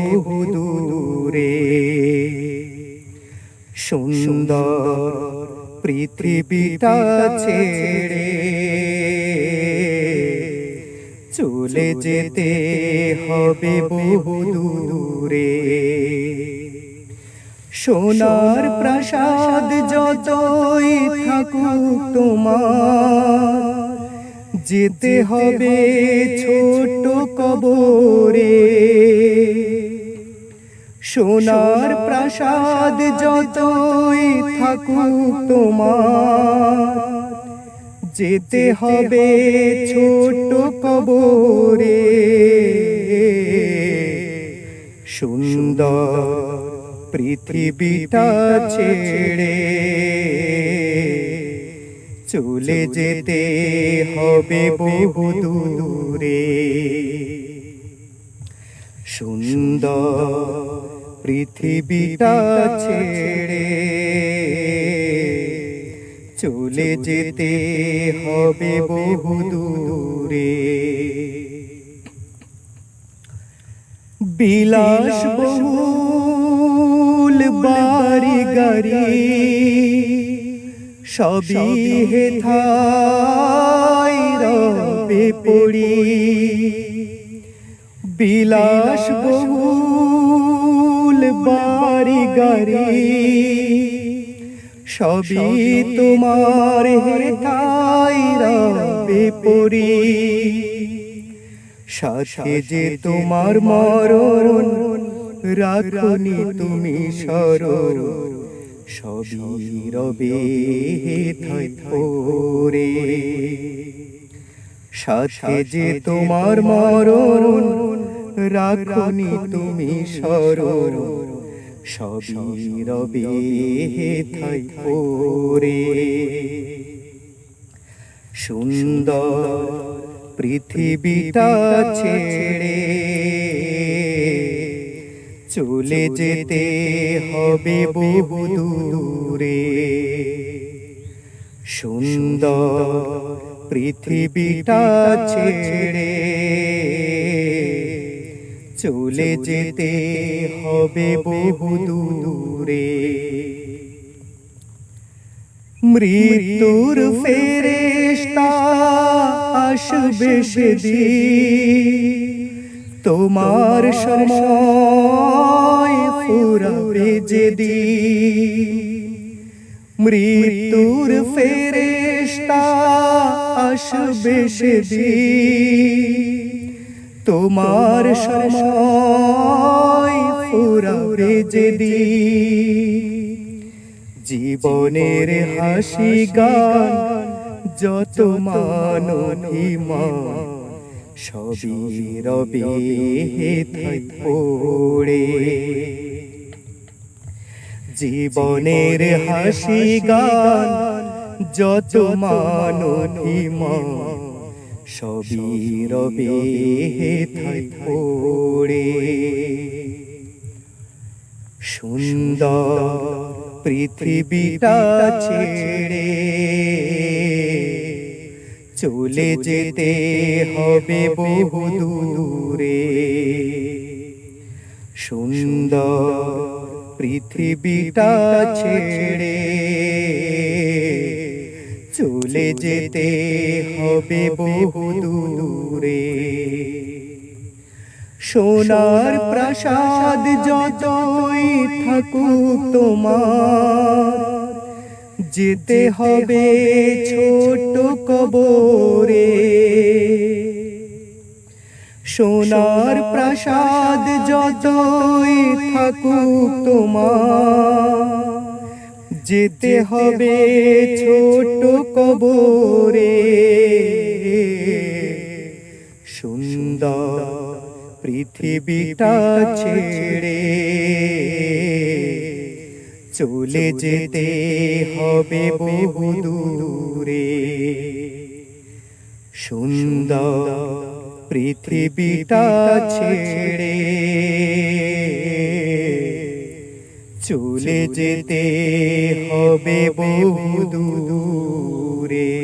বহু দূরে। সুন্দর পৃথিবীটা ছেড়ে চলে যেতে হবে বহু দূরে। সোনার প্রাসাদ যতই থাকুক তোমার, যেতে হবে ছোট কবরে। সোনার প্রাসাদ যতই থাকুক তোমার যেতে হবে ছোট কবরে। সুন্দর পৃথিবীটা ছেড়ে চলে যেতে হবে বহু দূরে। সুন্দর পৃথিবীটা ছেড়ে চলে যেতে হবে বহু দূরে। বিলাস বহুল বাড়ি গাড়ি, সবই হে থাই রবে পড়ি। বিলাস বহুল বাড়ি গাড়ি। সবই তোমার হে থাই রবে পড়ি সাথে যে তোমার মরণ রাখনি তুমি সরণ সবই রবে থাই থোরে সাথে যে তোমার মরণ রাখনি তুমি সরণ সবই রবে থাই সুন্দর পৃথিবীটা ছেড়ে চলে যেতে হবে বহু দূরে। সুন্দর পৃথিবীটা ছেড়ে চলে যেতে হবে বহু দূরে। মৃত্যুর ফেরেশতা আসবে সেদিন। তোমার সময় ফুরাবে যেদিন। মৃত্যুর ফেরেশতা আসবে সেদিন। তোমার সময় ফুরাবে যেদিন। জীবনের হাসি গান যত মানবিমান সবই রবে পড়ে। জীবনের হাসি গান যত মানবিমান সবই রবে থাই সুন্দর পৃথিবীটা ছেড়ে চলে যেতে হবে বহু দূরে। সুন্দর পৃথিবীটা ছেড়ে চলে যেতে হবে বহু দূরে। সোনার প্রাসাদ যতই থাকুক তোমার, যেতে হবে ছোট কবরে। সোনার প্রাসাদ যতই থাকুক তোমার যেতে হবে ছোট কবরে। সুন্দর পৃথিবীটা ছেড়ে চলে যেতে হবে বহু দূরে। সুন্দর পৃথিবীটা ছেড়ে চলে যেতে হবে বহু দূরে।